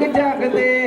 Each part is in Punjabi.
जग जग दे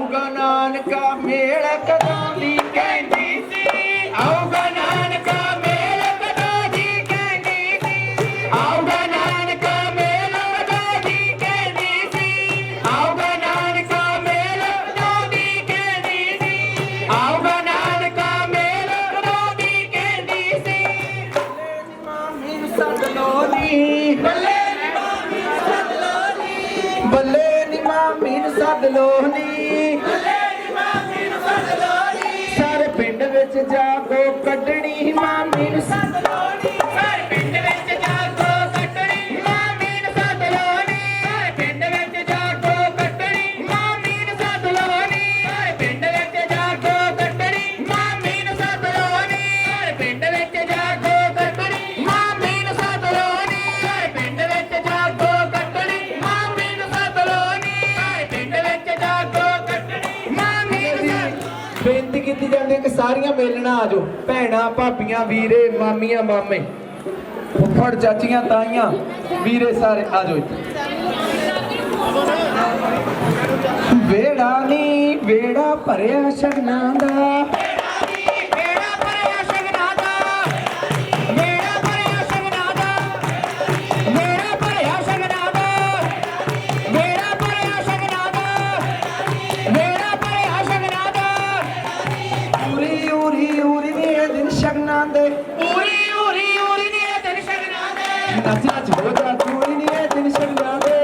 ਆਊਗਾ ਨਾਨਕਾ ਮੇਲ ਕਦਾਂ ਦੀ ਕਹਿੰਦੀ ਸੀ। ਆਊਗਾ ਨਾਨਕਾ ਮੇਲ ਕਦਾਂ ਦੀ ਕਹਿੰਦੀ ਸੀ। ਆਊਗਾ ਨਾਨਕਾ ਮੇਲ ਕਦਾਂ ਦੀ ਕਹਿੰਦੀ ਸੀ। ਆਊਗਾ ਨਾਨਕਾ ਮੇਲ ਕਦਾਂ ਦੀ ਕਹਿੰਦੀ ਸੀ। ਆਊਗਾ ਨਾਨਕਾ ਮੇਲ ਕਦਾਂ ਦੀ ਕਹਿੰਦੀ ਸੀ। ਬੱਲੇ ਦੀ ਮਾਮੀ ਸੱਦ ਲੋ ਨੀ। ਬੱਲੇ ਦੀ ਮਾਮੀ ਸੱਦ ਲੋ ਨੀ ਬੱਲੇ ਦੀ ਮਾਮੀ ਸੱਦ ਲੋ ਨੀ। ਸਾਰੇ ਪਿੰਡ ਵਿੱਚ ਜਾਗੋ ਕੱਢੇ ਸਾਰੀਆਂ ਮੇਲਣਾ ਜਾਓ। ਭੈਣਾ, ਭਾਬੀਆਂ, ਵੀਰੇ, ਮਾਮੀਆਂ, ਮਾਮੇ। ਫੁੱਫੜ, ਚਾਚੀਆਂ, ਤਾਈਆਂ, ਵੀਰੇ ਸਾਰੇ ਆ ਜਾਓ ਇੱਥੇ। ਵੇੜਾ ਨਹੀਂ ਵੇੜਾ ਭਰਿਆ ਸ਼ਗਨਾਂ ਦਾ। జగనాందే ఊరి ఊరి ఊరి నియే తెలిసగనాదే నచ్చ జోజ దూరి నియే తెలిసగనాదే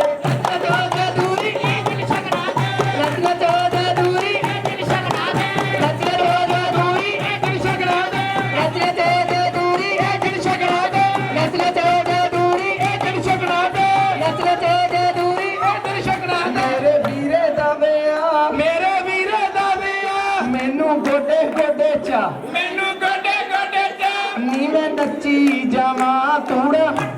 Yeah. Hallelujah.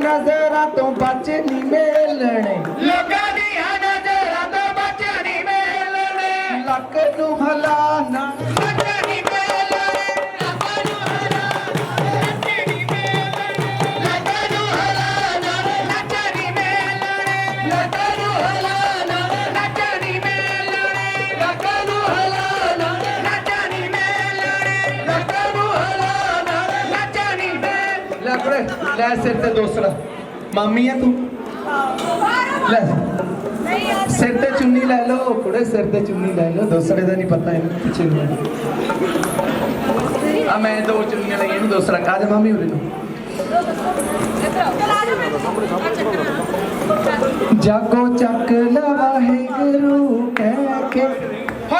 ਨਜ਼ਰਾਂ ਤੋਂ ਬਚ ਨਹੀਂ ਮੇਲਣੇ। ਲੋਕਾਂ ਦੀਆਂ ਨਜ਼ਰਾਂ ਤੋਂ ਬਚ ਨਹੀਂ ਮੇਲਣੇ। ਲੱਕ ਨੂੰ ਹਲਾਣਾ ਲੱਕ ਨੂੰ ਹਲਾਣਾ ਲੈ ਸਿਰ ਤੇ ਦੋਸਰਾ ਮਾਮੀ ਆ ਤੂੰ? ਲੈ। ਸਿਰ ਤੇ ਚੁੰਨੀ ਲੈ ਲਓ, ਕੁੜੇ, ਸਿਰ ਤੇ ਚੁੰਨੀ ਲੈ ਲਓ। ਦੂਸਰੇ ਦਾ ਨਹੀਂ ਪਤਾ ਇਹਨੂੰ ਚੁੰਨੀ ਆ। ਮੈਂ ਦੋ ਚੁੰਨੀਆਂ ਲਈਆਂ ਇਹਨੂੰ ਦੋਸਰਾ ਕਾ ਮਾਮੀ ਉਰੇ। ਨੂੰ ਜਾਗੋ ਚੱਕ ਲਵਾ ਹੈ ਗੁਰੂ ਕਹਿ ਕੇ। ਹੋ